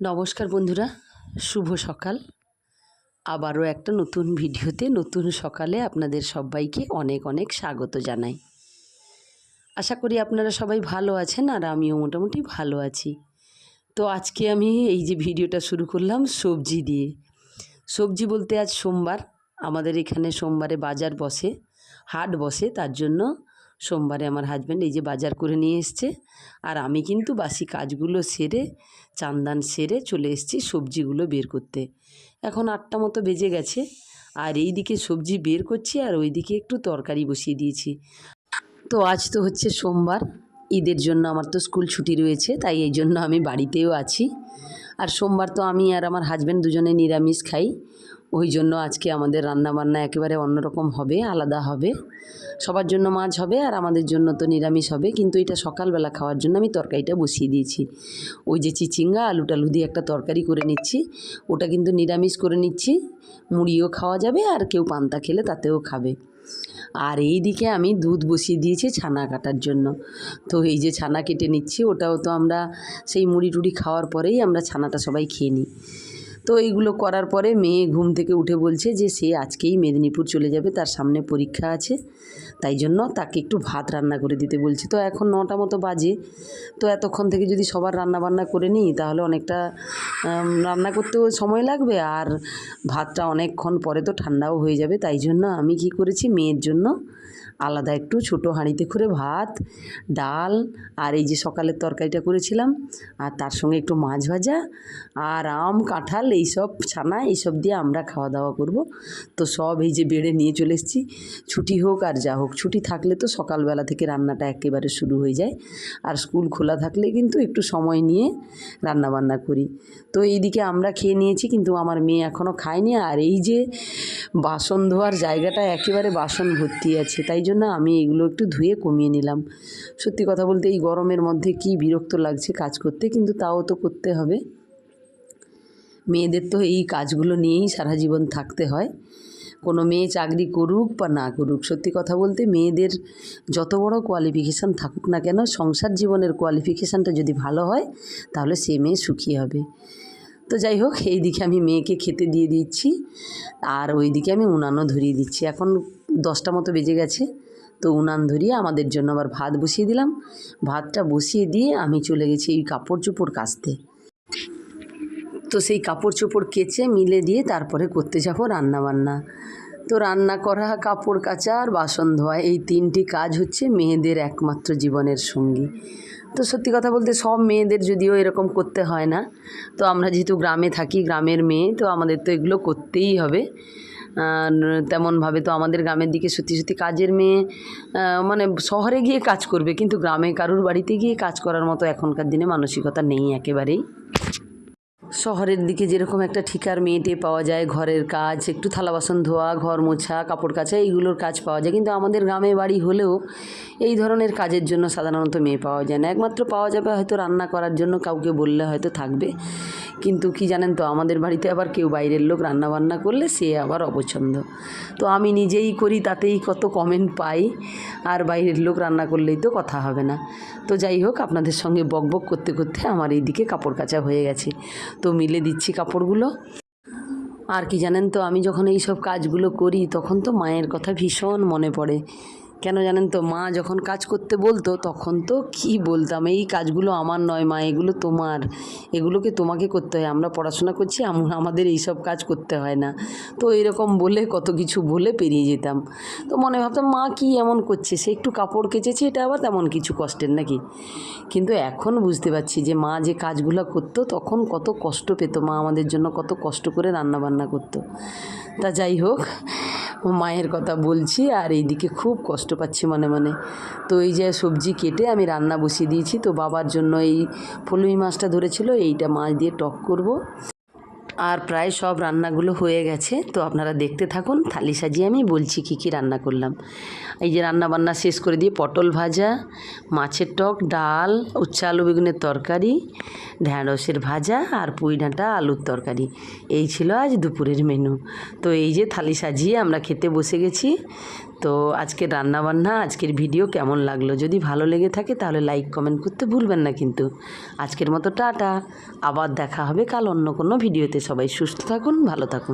নমস্কার বন্ধুরা, শুভ সকাল। আবারও একটা নতুন ভিডিওতে, নতুন সকালে আপনাদের সবাইকে অনেক অনেক স্বাগত জানাই। আশা করি আপনারা সবাই ভালো আছেন আর আমিও মোটামুটি ভালো আছি। তো আজকে আমি এই যে ভিডিওটা শুরু করলাম সবজি দিয়ে। সবজি বলতে আজ সোমবার, আমাদের এখানে সোমবারে বাজার বসে, হাট বসে, তার জন্য সোমবারে আমার হাজব্যান্ড এই যে বাজার করে নিয়ে এসছে। আর আমি কিন্তু বাসি কাজগুলো সেরে, চান্দান সেরে চলে এসেছি সবজিগুলো বের করতে। এখন আটটা মতো বেজে গেছে। আর এই দিকে সবজি বের করছি আর ওই দিকে একটু তরকারি বসিয়ে দিয়েছি। তো আজ তো হচ্ছে সোমবার। ঈদের জন্য আমার তো স্কুল ছুটি রয়েছে, তাই এই জন্য আমি বাড়িতেও আছি। আর সোমবার তো আমি আর আমার হাজব্যান্ড দুজনে নিরামিষ খাই। ওই জন্য আজকে আমাদের রান্নাবান্না একেবারে অন্যরকম হবে, আলাদা হবে। সবার জন্য মাছ হবে আর আমাদের জন্য তো নিরামিষ হবে, কিন্তু এটা সকালবেলা খাওয়ার জন্য আমি তরকারিটা বসিয়ে দিয়েছি। ওই যে চিচিঙ্গা আলু টালু দিয়ে একটা তরকারি করে নিচ্ছি, ওটা কিন্তু নিরামিষ করে নিচ্ছি। মুড়িও খাওয়া যাবে আর কেউ পান্তা খেলে তাতেও খাবে। আর এই দিকে আমি দুধ বসিয়ে দিয়েছি ছানা কাটার জন্য। তো এই যে ছানা কেটে নিচ্ছি, ওটাও তো আমরা সেই মুড়ি টুড়ি খাওয়ার পরেই আমরা ছানাটা সবাই খেয়ে নিই। তো এইগুলো করার পরে মেয়ে ঘুম থেকে উঠে বলছে যে সে আজকেই মেদিনীপুর চলে যাবে, তার সামনে পরীক্ষা আছে। তাই জন্য তাকে একটু ভাত রান্না করে দিতে বলছি। তো এখন নটা মতো বাজে, তো এতক্ষণ থেকে যদি সবার রান্না বান্না করে নিই, তাহলে অনেকটা রান্না করতেও সময় লাগবে আর ভাতটা অনেকক্ষণ পরে তো ঠান্ডাও হয়ে যাবে। তাই জন্য আমি কি করেছি, মেয়ের জন্য আলাদা একটু ছোটো হাঁড়িতে করে ভাত, ডাল আর এই যে সকালের তরকারিটা করেছিলাম। আর তার সঙ্গে একটু মাছ ভাজা আর আম, কাঁঠাল এইসব ছানা এইসব দিয়ে আমরা খাওয়া দাওয়া করব। তো সব এই যে বেড়ে নিয়ে চলে এসেছি। ছুটি হোক আর যা হোক, ছুটি থাকলে তো সকালবেলা থেকে রান্নাটা একেবারে শুরু হয়ে যায়। আর স্কুল খোলা থাকলে কিন্তু একটু সময় নিয়ে রান্না বান্না করি। তো এইদিকে আমরা খেয়ে নিয়েছি কিন্তু আমার মেয়ে এখনও খায়নি। আর এই যে বাসন ধোয়ার জায়গাটা একেবারে বাসন ভর্তি আছে, তাই জন্য আমি এগুলো একটু ধুয়ে কমিয়ে নিলাম। সত্যি কথা বলতে এই গরমের মধ্যে কি বিরক্ত লাগছে কাজ করতে, কিন্তু তাও তো করতে হবে। মেয়েদের তো এই কাজগুলো নিয়েই সারা জীবন থাকতে হয়। কোনো মেয়ে চাকরি করুক বা না করুক, সত্যি কথা বলতে মেয়েদের যত বড় কোয়ালিফিকেশান থাকুক না কেন, সংসার জীবনের কোয়ালিফিকেশানটা যদি ভালো হয়, তাহলে সে মেয়ে সুখী হবে। তো যাই হোক এই দিকে আমি মেয়েকে খেতে দিয়ে দিচ্ছি, আর ওই দিকে আমি উনানও ধরিয়ে দিচ্ছি। এখন দশটা মতো বেজে গেছে। তো উনান ধরিয়ে আমাদের জন্য আবার ভাত বসিয়ে দিলাম। ভাতটা বসিয়ে দিয়ে আমি চলে গেছি এই কাপড় চোপড় কাচতে। তো সেই কাপড় চোপড় কেচে মিলে দিয়ে তারপরে করতে যাব রান্না বান্না। তো রান্না করা, কাপড় কাচা আর বাসন ধোয়া এই তিনটি কাজ হচ্ছে মেয়েদের একমাত্র জীবনের সঙ্গী। তো সত্যি কথা বলতে সব মেয়েদের যদিও এরকম করতে হয় না। তো আমরা যেহেতু গ্রামে থাকি, গ্রামের মেয়ে, তো আমাদের তো এগুলো করতেই হবে। তেমনভাবে তো আমাদের গ্রামের দিকে সত্যি সত্যি কাজের মেয়ে মানে শহরে গিয়ে কাজ করবে, কিন্তু গ্রামে কারুর বাড়িতে গিয়ে কাজ করার মতো এখনকার দিনে মানসিকতা নেই একেবারেই। শহরের দিকে যেরকম একটা ঠিকার মেয়েটে পাওয়া যায়, ঘরের কাজ, একটু থালা বাসন ধোয়া, ঘর মোছা, কাপড় কাচা, এইগুলোর কাজ পাওয়া যায়। কিন্তু আমাদের গ্রামে বাড়ি হলেও এই ধরনের কাজের জন্য সাধারণত মেয়ে পাওয়া যায় না। একমাত্র পাওয়া যাবে হয়তো রান্না করার জন্য, কাউকে বললে হয়তো থাকবে। কিন্তু কি জানেন তো, আমাদের বাড়িতে আবার কেউ বাইরের লোক রান্না বান্না করলে সে আবার অপছন্দ। তো আমি নিজেই করি, তাতেই কত কমেন্ট পাই। আর বাইরের লোক রান্না করলেই তো কথা হবে না। তো যাই হোক, আপনাদের সঙ্গে বকবক করতে করতে আমার এই দিকে কাপড় কাচা হয়ে গেছে। তো মিলে দিচ্ছি কাপড়গুলো। আর কি জানেন তো, আমি যখন এই সব কাজগুলো করি, তখন তো মায়ের কথা ভীষণ মনে পড়ে। কেন জানেন তো, মা যখন কাজ করতে বলতো তখন তো কি বলতাম, এই কাজগুলো আমার নয় মা, এগুলো তোমার এগুলোকে তোমাকে করতে হয়? আমরা পড়াশোনা করছি আমাদের এই সব কাজ করতে হয় না। তো এরকম বলে কত কিছু বলে পেরিয়ে যেতাম। তো মনে ভাবতাম, মা কি এমন করছে? সে একটু কাপড় কেচেছে, এটা আবার তেমন কিছু কষ্টের নাকি? কিন্তু এখন বুঝতে পারছি যে, মা যে কাজগুলো করতো তখন কত কষ্ট পেত, মা আমাদের জন্য কত কষ্ট করে রান্না বান্না করতো। তা যাই হোক মায়ের কথা বলছি আর এইদিকে খুব কষ্ট পাচ্ছি মনে মনে। তো এই যে সবজি কেটে আমি রান্না বসিয়ে দিয়েছি। তো বাবার জন্য এই ফলুই মাছটা ধরেছিল, এইটা মাছ দিয়ে টক করব। আর প্রায় সব রান্নাগুলো হয়ে গেছে, তো আপনারা দেখতে থাকুন। থালি সাজিয়ে আমি বলছি কী কী রান্না করলাম। এই যে রান্না বান্না শেষ করে দিয়ে পটল ভাজা, মাছের টক, ডাল উচ্চ আলু বেগুনের তরকারি, ঢ্যাঁড়সের ভাজা আর পুঁই ডাঁটা আলুর তরকারি। এই ছিল আজ দুপুরের মেনু তো এই যে থালি সাজিয়ে আমরা খেতে বসে গেছি। তো আজকের রান্নাবান্না, আজকের ভিডিও কেমন লাগল? যদি ভালো লেগে থাকে তাহলে লাইক কমেন্ট করতে ভুলবেন না কিন্তু। আজকের মতো টাটা। আবার দেখা হবে কাল অন্য কোনো ভিডিওতে সবাই সুস্থ থাকুন, ভালো থাকুন।